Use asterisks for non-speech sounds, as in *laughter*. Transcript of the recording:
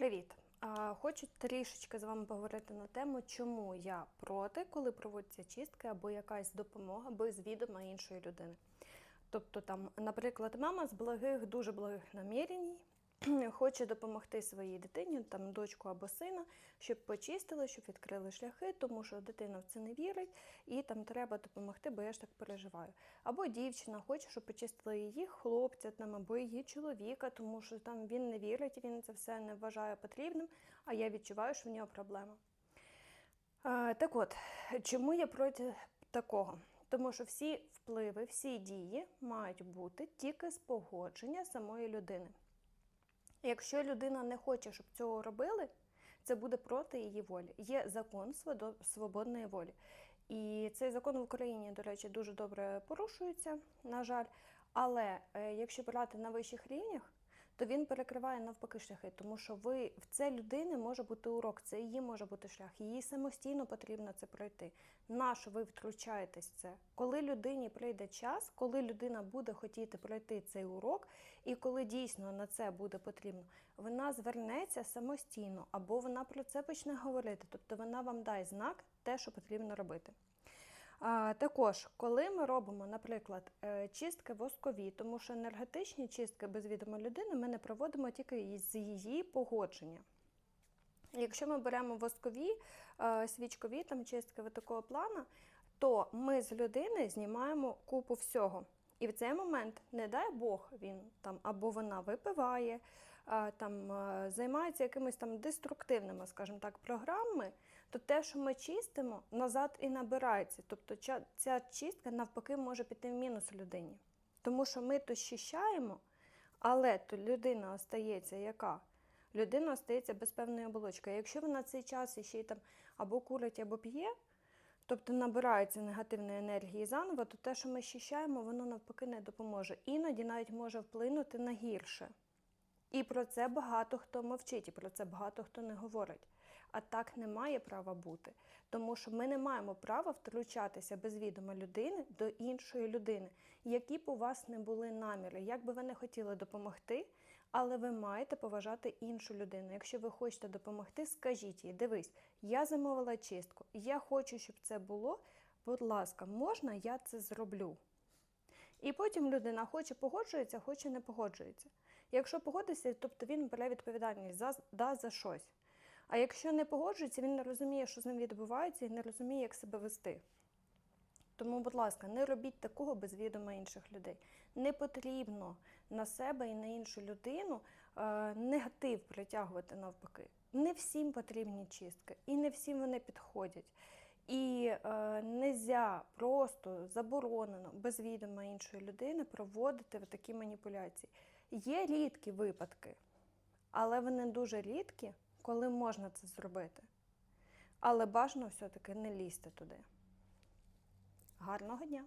Привіт! Хочу трішечки з вами поговорити на тему, чому я проти, коли проводяться чистки або якась допомога без відома іншої людини. Тобто, там, наприклад, мама з благих, дуже благих намірень *clears throat* хоче допомогти своїй дитині, там дочку або сина, щоб почистили, щоб відкрили шляхи, тому що дитина в це не вірить, і там треба допомогти, бо я ж так переживаю. Або дівчина хоче, щоб почистили її хлопця там, або її чоловіка, тому що там він не вірить, він це все не вважає потрібним, а я відчуваю, що в нього проблема. Так от, чому я проти такого? Тому що всі впливи, всі дії мають бути тільки з погодження самої людини. Якщо людина не хоче, щоб цього робили, це буде проти її волі. Є закон свобо- свободної волі. І цей закон в Україні, до речі, дуже добре порушується, на жаль. Але е, якщо брати на вищих рівнях, то він перекриває навпаки шляхи, тому що ви в це людини може бути урок, це її може бути шлях. Їй самостійно потрібно це пройти. Нащо ви втручаєтесь в це? Коли людині прийде час, коли людина буде хотіти пройти цей урок, і коли дійсно на це буде потрібно, вона звернеться самостійно, або вона про це почне говорити. Тобто вона вам дасть знак, те, що потрібно робити. Також, коли ми робимо, наприклад, е, чистки воскові, тому що енергетичні чистки без відома людини ми не проводимо тільки з її погодження. Якщо ми беремо воскові, е, свічкові там чистки такого плану, то ми з людини знімаємо купу всього. І в цей момент, не дай Бог, він там або вона випиває, там займається якимись там деструктивними, скажімо так, програмами, то те, що ми чистимо, назад і набирається. Тобто ця, чистка навпаки може піти в мінус людині. Тому що ми то щищаємо, але то людина остається яка? Людина остається без певної оболочки. Якщо вона цей час ще й там або курить, або п'є, тобто набирається негативної енергії заново, то те, що ми щищаємо, воно навпаки не допоможе. Іноді навіть може вплинути на гірше. І про це багато хто мовчить, і про це багато хто не говорить. А так не має права бути, тому що ми не маємо права втручатися без відома людини до іншої людини, які б у вас не були наміри, як би ви не хотіли допомогти, але ви маєте поважати іншу людину. Якщо ви хочете допомогти, скажіть їй, дивись, я замовила чистку, я хочу, щоб це було. Будь ласка, можна я це зроблю? І потім людина хоче погоджується, хоче не погоджується. Якщо погодиться, тобто він бере відповідальність за, да, за щось. А якщо не погоджується, він не розуміє, що з ним відбувається, і не розуміє, як себе вести. Тому, будь ласка, не робіть такого без відома інших людей. Не потрібно на себе і на іншу людину е, негатив притягувати навпаки. Не всім потрібні чистки, і не всім вони підходять. І е, нельзя просто заборонено без відома іншої людини проводити такі маніпуляції. Є рідкі випадки, але вони дуже рідкі, коли можна це зробити. Але бажано все-таки не лізти туди. Гарного дня!